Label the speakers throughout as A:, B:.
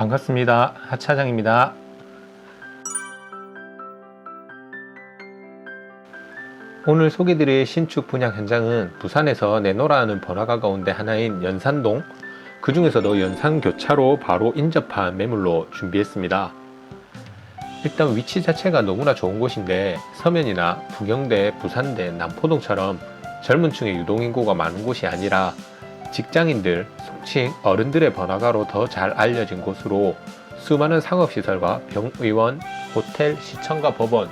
A: 반갑습니다. 하차장입니다. 오늘 소개드릴 신축 분양 현장은 부산에서 내노라하는 번화가 가운데 하나인 연산동, 그 중에서도 연산교차로 바로 인접한 매물로 준비했습니다. 일단 위치 자체가 너무나 좋은 곳인데 서면이나 부경대, 부산대, 남포동처럼 젊은 층의 유동인구가 많은 곳이 아니라 직장인들, 속칭 어른들의 번화가로 더 잘 알려진 곳으로 수많은 상업시설과 병의원, 호텔, 시청과 법원,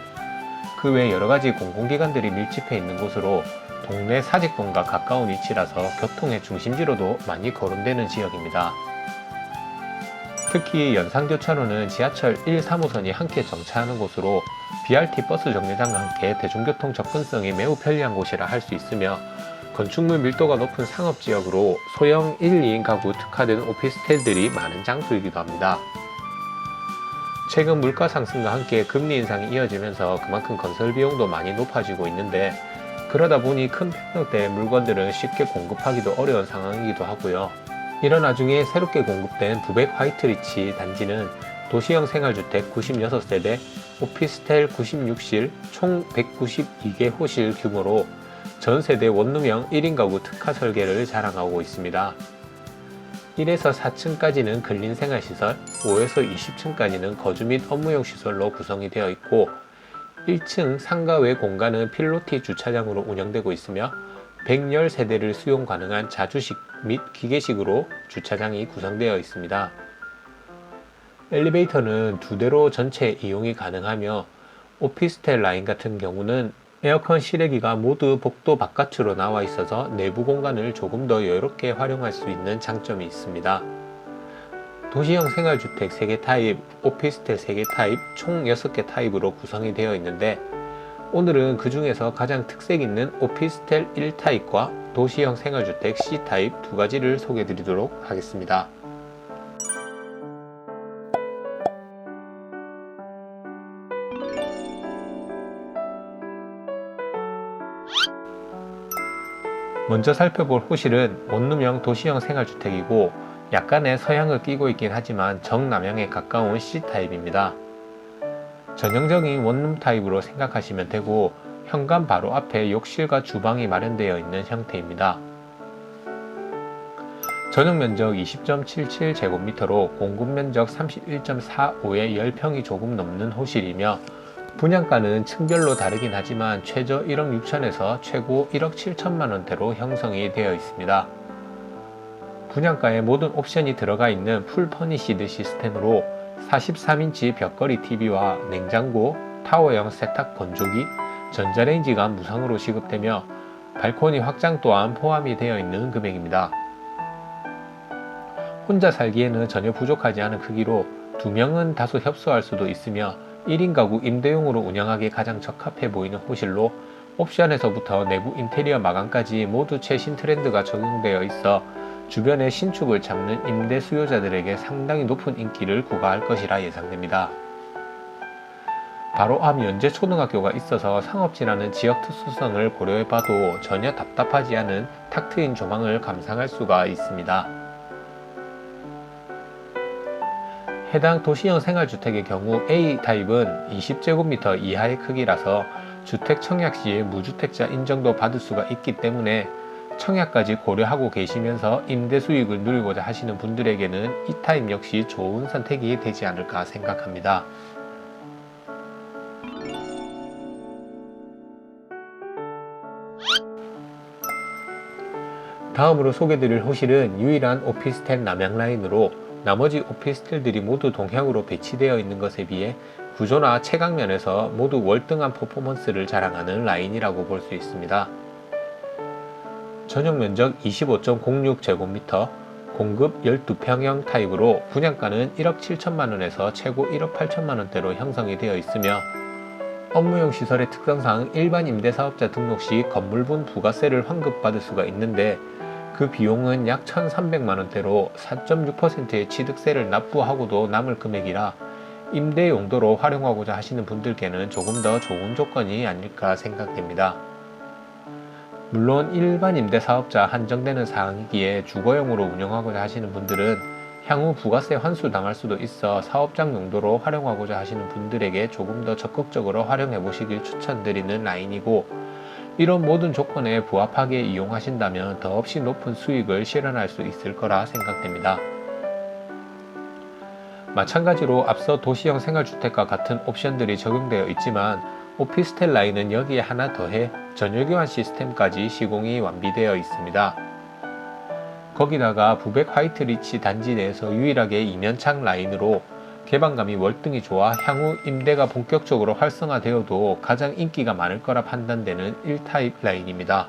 A: 그 외 여러 가지 공공기관들이 밀집해 있는 곳으로 동네 사직동과 가까운 위치라서 교통의 중심지로도 많이 거론되는 지역입니다. 특히 연산교차로는 지하철 1, 3호선이 함께 정차하는 곳으로 BRT 버스 정류장과 함께 대중교통 접근성이 매우 편리한 곳이라 할 수 있으며 건축물 밀도가 높은 상업지역으로 소형 1, 2인 가구 특화된 오피스텔들이 많은 장소이기도 합니다. 최근 물가 상승과 함께 금리 인상이 이어지면서 그만큼 건설 비용도 많이 높아지고 있는데 그러다 보니 큰 평형대의 물건들은 쉽게 공급하기도 어려운 상황이기도 하고요. 이런 와중에 새롭게 공급된 부백 화이트리치 단지는 도시형 생활주택 96세대, 오피스텔 96실, 총 192개 호실 규모로 전 세대 원룸형 1인 가구 특화 설계를 자랑하고 있습니다. 1에서 4층까지는 근린 생활시설, 5에서 20층까지는 거주 및 업무용 시설로 구성이 되어 있고 1층 상가 외 공간은 필로티 주차장으로 운영되고 있으며 110세대를 수용 가능한 자주식 및 기계식으로 주차장이 구성되어 있습니다. 엘리베이터는 두 대로 전체 이용이 가능하며 오피스텔 라인 같은 경우는 에어컨 실외기가 모두 복도 바깥으로 나와 있어서 내부 공간을 조금 더 여유롭게 활용할 수 있는 장점이 있습니다. 도시형 생활주택 3개 타입, 오피스텔 3개 타입, 총 6개 타입으로 구성이 되어 있는데 오늘은 그 중에서 가장 특색 있는 오피스텔 1타입과 도시형 생활주택 C타입 두 가지를 소개해 드리도록 하겠습니다. 먼저 살펴볼 호실은 원룸형 도시형 생활주택이고 약간의 서양을 끼고 있긴 하지만 정남향에 가까운 C타입입니다. 전형적인 원룸 타입으로 생각하시면 되고 현관 바로 앞에 욕실과 주방이 마련되어 있는 형태입니다. 전용 면적 20.77제곱미터로 공급 면적 31.45에 10평이 조금 넘는 호실이며 분양가는 층별로 다르긴 하지만 최저 1억 6천에서 최고 1억 7천만 원대로 형성이 되어 있습니다. 분양가에 모든 옵션이 들어가 있는 풀 퍼니시드 시스템으로 43인치 벽걸이 TV와 냉장고, 타워형 세탁 건조기, 전자레인지가 무상으로 지급되며 발코니 확장 또한 포함이 되어 있는 금액입니다. 혼자 살기에는 전혀 부족하지 않은 크기로 두 명은 다소 협소할 수도 있으며 1인 가구 임대용으로 운영하기 가장 적합해 보이는 호실로 옵션에서부터 내부 인테리어 마감까지 모두 최신 트렌드가 적용되어 있어 주변의 신축을 찾는 임대 수요자들에게 상당히 높은 인기를 구가할 것이라 예상됩니다. 바로 앞 연제 초등학교가 있어서 상업지라는 지역 특수성을 고려해봐도 전혀 답답하지 않은 탁 트인 조망을 감상할 수가 있습니다. 해당 도시형 생활주택의 경우 A타입은 20제곱미터 이하의 크기라서 주택 청약 시에 무주택자 인정도 받을 수가 있기 때문에 청약까지 고려하고 계시면서 임대 수익을 누리고자 하시는 분들에게는 이 타입 역시 좋은 선택이 되지 않을까 생각합니다. 다음으로 소개드릴 호실은 유일한 오피스텔 남양 라인으로 나머지 오피스텔들이 모두 동향으로 배치되어 있는 것에 비해 구조나 체각면에서 모두 월등한 퍼포먼스를 자랑하는 라인이라고 볼 수 있습니다. 전용 면적 25.06제곱미터, 공급 12평형 타입으로 분양가는 1억 7천만 원에서 최고 1억 8천만 원대로 형성이 되어 있으며 업무용 시설의 특성상 일반 임대사업자 등록 시 건물분 부가세를 환급받을 수가 있는데 그 비용은 약 1,300만 원대로 4.6%의 취득세를 납부하고도 남을 금액이라 임대 용도로 활용하고자 하시는 분들께는 조금 더 좋은 조건이 아닐까 생각됩니다. 물론 일반 임대 사업자 한정되는 사항이기에 주거용으로 운영하고자 하시는 분들은 향후 부가세 환수 당할 수도 있어 사업장 용도로 활용하고자 하시는 분들에게 조금 더 적극적으로 활용해 보시길 추천드리는 라인이고 이런 모든 조건에 부합하게 이용하신다면 더없이 높은 수익을 실현할 수 있을 거라 생각됩니다. 마찬가지로 앞서 도시형 생활주택과 같은 옵션들이 적용되어 있지만 오피스텔 라인은 여기에 하나 더해 전열교환 시스템까지 시공이 완비되어 있습니다. 거기다가 부백 화이트 리치 단지 내에서 유일하게 이면창 라인으로 개방감이 월등히 좋아 향후 임대가 본격적으로 활성화되어도 가장 인기가 많을 거라 판단되는 1타입 라인입니다.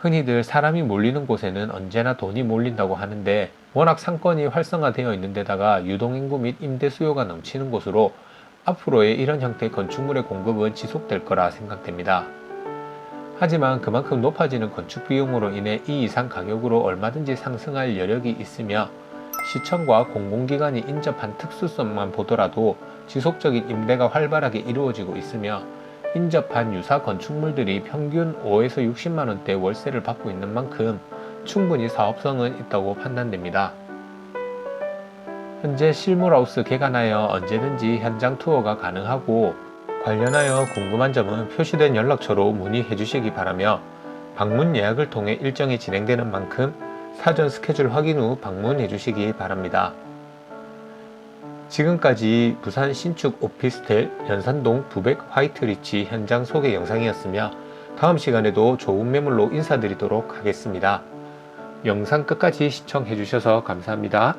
A: 흔히들 사람이 몰리는 곳에는 언제나 돈이 몰린다고 하는데 워낙 상권이 활성화되어 있는 데다가 유동인구 및 임대 수요가 넘치는 곳으로 앞으로의 이런 형태의 건축물의 공급은 지속될 거라 생각됩니다. 하지만 그만큼 높아지는 건축 비용으로 인해 이 이상 가격으로 얼마든지 상승할 여력이 있으며 시청과 공공기관이 인접한 특수성만 보더라도 지속적인 임대가 활발하게 이루어지고 있으며 인접한 유사 건축물들이 평균 5에서 60만 원대 월세를 받고 있는 만큼 충분히 사업성은 있다고 판단됩니다. 현재 실물하우스 개관하여 언제든지 현장 투어가 가능하고 관련하여 궁금한 점은 표시된 연락처로 문의해 주시기 바라며 방문 예약을 통해 일정이 진행되는 만큼 사전 스케줄 확인 후 방문해 주시기 바랍니다. 지금까지 부산 신축 오피스텔 연산동 부백 화이트리치 현장 소개 영상이었으며 다음 시간에도 좋은 매물로 인사드리도록 하겠습니다. 영상 끝까지 시청해 주셔서 감사합니다.